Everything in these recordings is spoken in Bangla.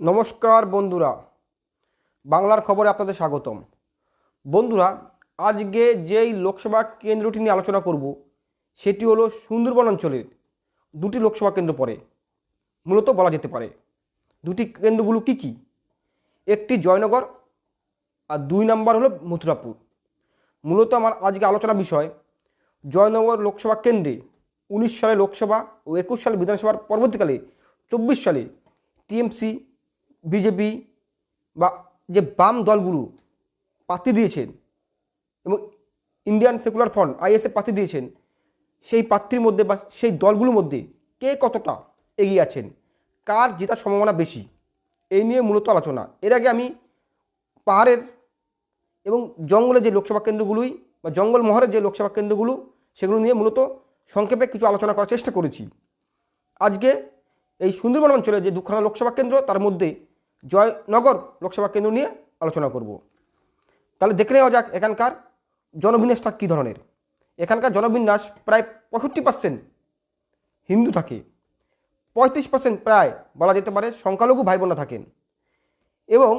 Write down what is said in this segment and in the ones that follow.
নমস্কার বন্ধুরা, বাংলার খবরে আপনাদের স্বাগতম। বন্ধুরা, আজকে যেই লোকসভা কেন্দ্রটি নিয়ে আলোচনা করব, সেটি হলো সুন্দরবন অঞ্চলের দুটি লোকসভা কেন্দ্র পড়ে মূলত বলা যেতে পারে। দুটি কেন্দ্রগুলো কি কি? একটি জয়নগর আর দুই নম্বর হলো মথুরাপুর। মূলত আমার আজকে আলোচনা বিষয় জয়নগর লোকসভা কেন্দ্রে উনিশ সালে লোকসভা ও একুশ সালে বিধানসভার পরবর্তীকালে চব্বিশ সালে টিএমসি বিজেপি বা যে বাম দলগুলো পাতি দিয়েছেন এবং ইন্ডিয়ান সেকুলার ফ্রন্ট আইএসএ প্রার্থী দিয়েছেন, সেই প্রার্থীর মধ্যে বা সেই দলগুলোর মধ্যে কে কতটা এগিয়ে আছেন? কার জেতার সম্ভাবনা বেশি? এই নিয়ে মূলত আলোচনা। এর আগে আমি পাহাড়ের এবং জঙ্গলের যে লোকসভা কেন্দ্রগুলোই বা জঙ্গল মহলের যে লোকসভা কেন্দ্রগুলো, সেগুলো নিয়ে মূলত সংক্ষেপে কিছু আলোচনা করার চেষ্টা করেছি। আজকে এই সুন্দরবন অঞ্চলে যে দুখানা লোকসভা কেন্দ্র, তার মধ্যে জয়নগর লোকসভা কেন্দ্র নিয়ে আলোচনা করব। তাহলে দেখে নেওয়া যাক এখানকার জনবিন্যাসটা কী ধরনের। এখানকার জনবিন্যাস প্রায় পঁয়ষট্টি পার্সেন্ট হিন্দু থাকে। পঁয়ত্রিশ পার্সেন্ট প্রায় বলা যেতে পারে সংখ্যালঘু ভাই বোনা থাকেন। এবং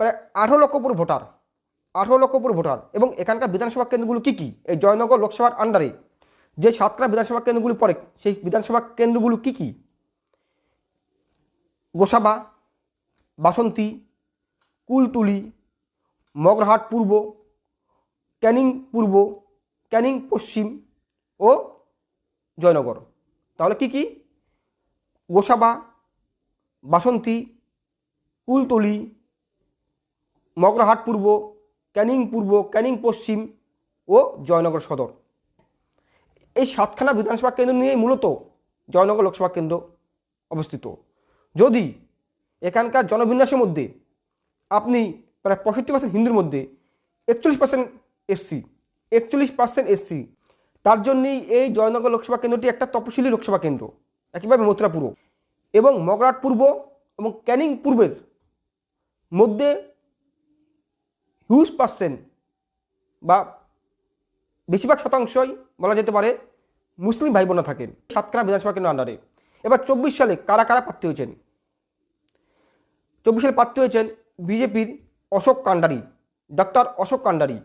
প্রায় আঠেরো লক্ষ পুরো ভোটার, আঠেরো লক্ষ পুরো ভোটার। এবং এখানকার বিধানসভা কেন্দ্রগুলো কী কী? এই জয়নগর লোকসভার আন্ডারে যে সাতটা বিধানসভা কেন্দ্রগুলি পড়ে, সেই বিধানসভা কেন্দ্রগুলো কী কী? গোসাবা বাসন্তী, কুলতুলি, মগরহাট পূর্ব, ক্যানিং পূর্ব, ক্যানিং পশ্চিম ও জয়নগর। তাহলে কি কি? গোসাবা, বাসন্তী, কুলতলি, মগরাহাট পূর্ব, ক্যানিং পূর্ব, ক্যানিং পশ্চিম ও জয়নগর সদর। এই সাতখানা বিধানসভা কেন্দ্র নিয়েই মূলত জয়নগর লোকসভা কেন্দ্র অবস্থিত। যদি এখানকার জনবিন্যাসের মধ্যে আপনি প্রায় পঁয়ষট্টি পার্সেন্ট হিন্দুর মধ্যে, একচল্লিশ পার্সেন্ট এসসি একচল্লিশ পার্সেন্ট এসসি তার জন্যই এই জয়নগর লোকসভা কেন্দ্রটি একটা তপশিলি লোকসভা কেন্দ্র একইভাবে মথুরাপুর। এবং মগরাট পূর্ব এবং ক্যানিং পূর্বের মধ্যে হিউজ পার্সেন্ট বা বেশিরভাগ শতাংশই বলা যেতে পারে মুসলিম ভাই বোনা থাকেন সাতখানা বিধানসভা কেন্দ্র আন্ডারে এবার চব্বিশ সালে কারা কারা প্রার্থী হয়েছেন? চব্বিশ সালে প্রার্থী হয়েছেন বিজেপির অশোক কান্ডারি ডক্টর অশোক কান্ডারি।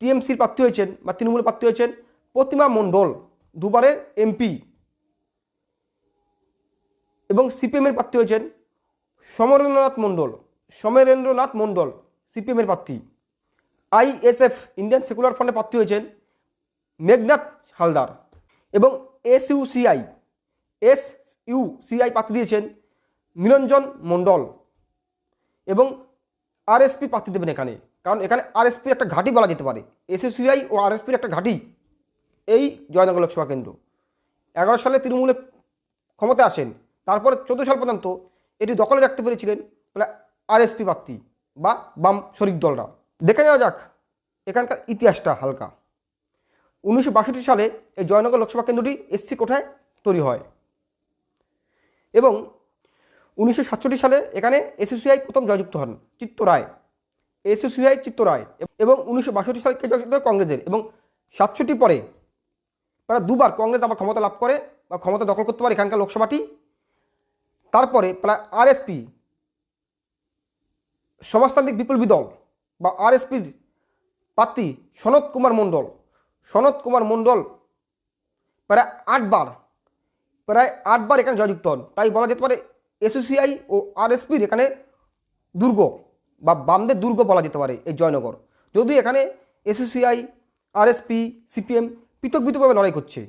টিএমসির প্রার্থী হয়েছেন বা তৃণমূলের প্রার্থী হয়েছেন প্রতিমা মণ্ডল, দুবারের এমপি। এবং সিপিএমের প্রার্থী হয়েছেন সমরেন্দ্রনাথ মণ্ডল সমরেন্দ্রনাথ মণ্ডল, সিপিএমের প্রার্থী। আইএসএফ ইন্ডিয়ান সেকুলার ফ্রন্টের প্রার্থী হয়েছেন মেঘনাথ হালদার। এবং এস ইউসিআই এস ইউসিআই প্রার্থী দিয়েছেন নিরঞ্জন মণ্ডল এবং আরএসপি প্রার্থী দেবেন এখানে। কারণ এখানে আরএসপির একটা ঘাঁটি বলা যেতে পারে। এসএসিআই ও আরএসপির একটা ঘাঁটি। এই জয়নগর লোকসভা কেন্দ্র। এগারো সালে তৃণমূলে ক্ষমতা আসেন। তারপরে চোদ্দ সাল পর্যন্ত এটি দখলে রাখতে পেরেছিলেন আরএসপি প্রার্থী বা বাম শরিক দলরা। দেখে নেওয়া যাক এখানকার ইতিহাসটা হালকা। উনিশশো বাষট্টি সালে এই জয়নগর লোকসভা কেন্দ্রটি এসসি কোঠায় তৈরি হয়। এবং উনিশশো সাতষট্টি সালে এখানে এসএসসিআই প্রথম জয়যুক্ত হন চিত্ত রায় এসএসসিআই চিত্ত রায় এবং উনিশশো সালকে জয়যুক্ত হয় কংগ্রেসের এবং সাতষট্টি পরে প্রায় দুবার কংগ্রেস আবার ক্ষমতা লাভ করে বা ক্ষমতা দখল করতে পারে এখানকার লোকসভাটি। তারপরে প্রায় আরএসপি সমাজতান্ত্রিক বিপ্লবী দল বা আরএসপির প্রার্থী সনৎ কুমার মণ্ডল। সনৎ কুমার মণ্ডল প্রায় আটবার প্রায় আটবার এখানে জয়যুক্ত হন। তাই বলা যেতে পারে এসওসিআই ও আরএসপির এখানে দুর্গ বা বামদের দুর্গ বলা যেতে পারে এই জয়নগর। যদিও এখানে এসওসিআই আরএসপি, সিপিএম পৃথক পৃথকভাবে লড়াই করছে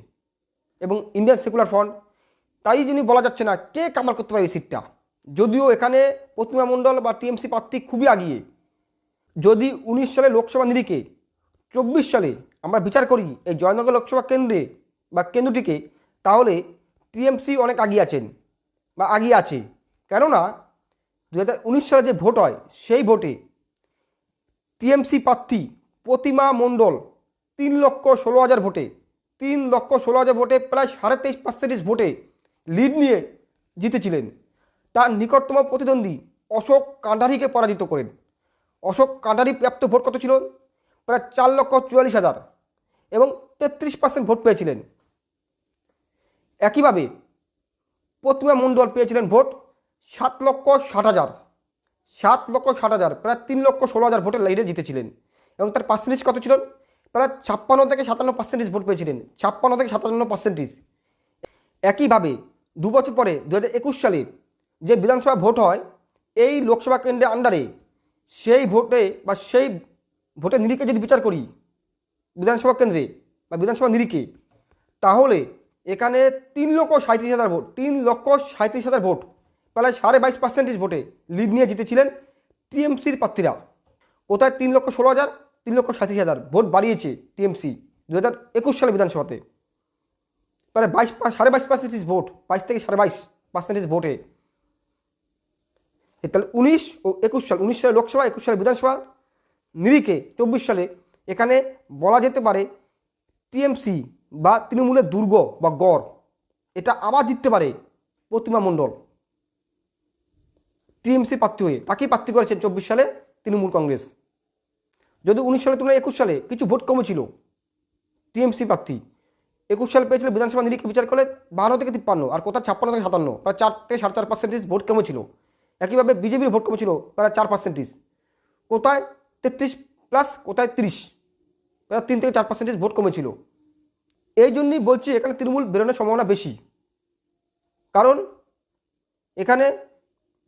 এবং ইন্ডিয়ান সেকুলার ফ্রন্ট, তাই যিনি বলা যাচ্ছে না কে কামাল করতে পারে এই সিটটা। যদিও এখানে প্রতিমা মণ্ডল বা টিএমসি প্রার্থী খুবই আগিয়ে, যদি উনিশ সালে লোকসভা নিরিখে, চব্বিশ সালে আমরা বিচার করি এই জয়নগর লোকসভা কেন্দ্রে বা কেন্দ্রটিকে, তাহলে টিএমসি অনেক আগিয়ে আছেন। বা আগিয়ে আছে। কেননা দু হাজার উনিশ সালে যে ভোট হয়, সেই ভোটে টিএমসি প্রার্থী প্রতিমা মণ্ডল তিন লক্ষ ষোলো হাজার ভোটে, তিন লক্ষ ষোলো হাজার ভোটে প্রায় সাড়ে তেইশ পার্সেন্টেজ ভোটে লিড নিয়ে জিতেছিলেন। তার নিকটতম প্রতিদ্বন্দ্বী অশোক কান্ডারিকে পরাজিত করেন। অশোক কান্ডারি প্রাপ্ত ভোট কত ছিল? প্রায় চার লক্ষ চুয়াল্লিশ হাজার এবং তেত্রিশ পার্সেন্ট ভোট পেয়েছিলেন। একইভাবে প্রতিমা মণ্ডল পেয়েছিলেন ভোট সাত লক্ষ ষাট হাজার। সাত লক্ষ ষাট হাজার, প্রায় তিন লক্ষ ষোলো হাজার ভোটের লাইনে জিতেছিলেন। এবং তার পার্সেন্টেজ কত ছিল? প্রায় ছাপ্পান্ন থেকে সাতান্ন পার্সেন্টেজ ভোট পেয়েছিলেন। ছাপ্পান্ন থেকে সাতান্ন পার্সেন্টেজ একইভাবে দু বছর পরে দু হাজার একুশ সালে যে বিধানসভা ভোট হয়, এই লোকসভা কেন্দ্রের আন্ডারে সেই ভোটে বা সেই ভোটের নিরিখে যদি বিচার করি, বিধানসভা কেন্দ্রে বা বিধানসভা নিরিখে, তাহলে এখানে তিন লক্ষ সাঁত্রিশ হাজার ভোট, তিন লক্ষ সাঁত্রিশ হাজার ভোট, প্রায় সাড়ে বাইশ পার্সেন্টেজ ভোটে লিড নিয়ে জিতেছিলেন টিএমসির প্রার্থীরা। কোথায় তিন লক্ষ ষোলো হাজার, তিন লক্ষ সাঁত্রিশ হাজার ভোট বাড়িয়েছে টিএমসি দু হাজার একুশ সালে বিধানসভাতে। প্রায় বাইশ সাড়ে বাইশ পার্সেন্টেজ ভোট, বাইশ থেকে সাড়ে বাইশ পার্সেন্টেজ ভোটে। তাহলে উনিশ ও একুশ সাল, উনিশ সালে লোকসভা, একুশ সালে বিধানসভা, নিরিখে চব্বিশ সালে এখানে বলা যেতে পারে টিএমসি বা তৃণমূলের দুর্গ বা গড়, এটা আবার জিততে পারে প্রতিমা মণ্ডল। টিএমসি প্রার্থী হয়ে, তাকেই প্রার্থী করেছেন চব্বিশ সালে তৃণমূল কংগ্রেস। যদি উনিশ সালে তুলনায় একুশ সালে কিছু ভোট কমেছিল টিএমসি প্রার্থী। একুশ সাল পেয়েছিল বিধানসভা নিরীক্ষে বিচার করলে বারো থেকে তিপ্পান্ন, আর কোথাও ছাপ্পান্ন থেকে সাতান্ন, প্রায় চার থেকে সাড়ে চার পার্সেন্টেজ ভোট কমেছিল একইভাবে বিজেপির ভোট কমেছিল প্রায় চার পার্সেন্টেজ কোথায় তেত্রিশ প্লাস কোথায় তিরিশ, প্রায় তিন থেকে চার পার্সেন্টেজ ভোট কমেছিল এই জন্যই বলছি এখানে তৃণমূল বেরোনোর সম্ভাবনা বেশি। কারণ এখানে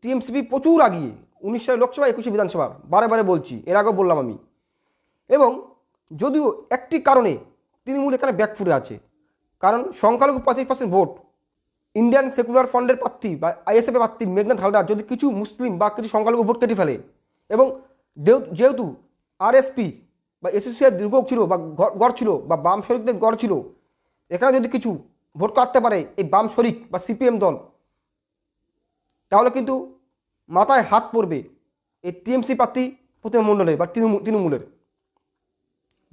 টিএমসিপি প্রচুর আগিয়ে উনিশ সালে লোকসভা, একুশে বিধানসভা, বারে বারে বলছি, এর আগেও বললাম আমি। এবং যদিও একটি কারণে তৃণমূল এখানে ব্যাকফুটে আছে, কারণ সংখ্যালঘু পঁচিশ পার্সেন্ট ভোট ইন্ডিয়ান সেকুলার ফান্ডের প্রার্থী বা আইএসএফের প্রার্থী মেঘনাথ হালদার যদি কিছু মুসলিম বা কিছু সংখ্যালঘু ভোট কেটে ফেলে এবং যেহেতু আরএসপি বা এসোসিয়েট দুর্গ ছিল বা গড় ছিল বা বাম শরিকদের গড় ছিল এখানে যদি কিছু ভোট কাটতে পারে এই বাম শরিক বা সিপিএম দল, তাহলে কিন্তু মাথায় হাত পড়বে এই টিএমসি প্রার্থী প্রতিমা মণ্ডলের বা তৃণমূল তৃণমূলের।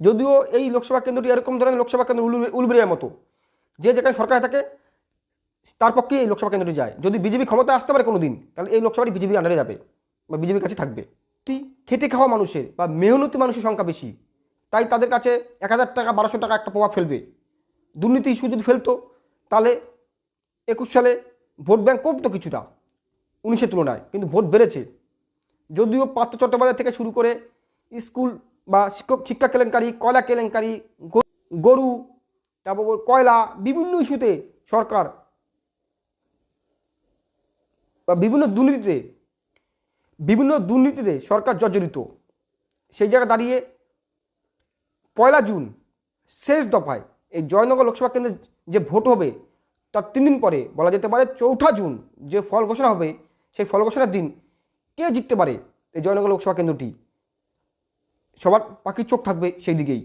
যদিও এই লোকসভা কেন্দ্রটি এরকম ধরনের লোকসভা কেন্দ্র উলু- উলবেড়িয়ার মতো, যে যেখানে সরকার থাকে, তার পক্ষে এই লোকসভা কেন্দ্রটি যায়। যদি বিজেপি ক্ষমতা আসতে পারে কোনো দিন তাহলে এই লোকসভাটি বিজেপির আন্ডারে যাবে বা বিজেপির কাছে থাকবে। ঠিক খেতে খাওয়া মানুষের বা মেহনতি মানুষের সংখ্যা বেশি। তাই তাদের কাছে এক হাজার টাকা, বারোশো টাকা একটা প্রভাব ফেলবে। দুর্নীতি ইস্যু যদি ফেলতো, তাহলে একুশ সালে ভোট ব্যাংক কমতো কিছুটা, উনিশের তুলনায়, কিন্তু ভোট বেড়েছে। যদিও পাত্র চট্টোপাধ্যায় থেকে শুরু করে স্কুল বা শিক্ষক শিক্ষা কেলেঙ্কারি, কয়লা কেলেঙ্কারি গরু, তারপর কয়লা, বিভিন্ন ইস্যুতে সরকার বা বিভিন্ন দুর্নীতিতে বিভিন্ন দুর্নীতিতে সরকার জর্জরিত। সেই জায়গায় দাঁড়িয়ে পয়লা জুন শেষ দফায় এই জয়নগর লোকসভা কেন্দ্রে যে ভোট হবে, তার তিন দিন পরে, বলা যেতে পারে চৌঠা জুন যে ফল ঘোষণা হবে, সেই ফল ঘোষণার দিন কে জিততে পারে এই জয়নগর লোকসভা কেন্দ্রটি? সবার পাখির চোখ থাকবে সেই দিকেই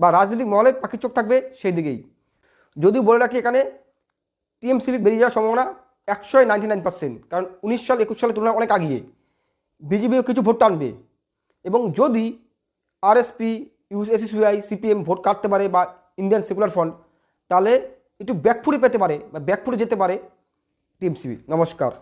বা রাজনৈতিক মহলের পাখির চোখ থাকবে সেই দিকেই। যদি বলে রাখি এখানে টিএমসিপি বেরিয়ে যাওয়ার সম্ভাবনা একশো নাইনটি নাইন পার্সেন্ট কারণ উনিশ সাল, একুশ সালের তুলনায় অনেক আগিয়ে। বিজেপিও কিছু ভোট টানবে এবং যদি আরএসপি ইউস এসএসবিআই সিপিএম ভোট কাটতে পারে বা ইন্ডিয়ান সেকুলার ফ্রন্ট তাহলে একটু ব্যাকফুটে পেতে পারে বা ব্যাকফুটে যেতে পারে টিএমসিবি নমস্কার।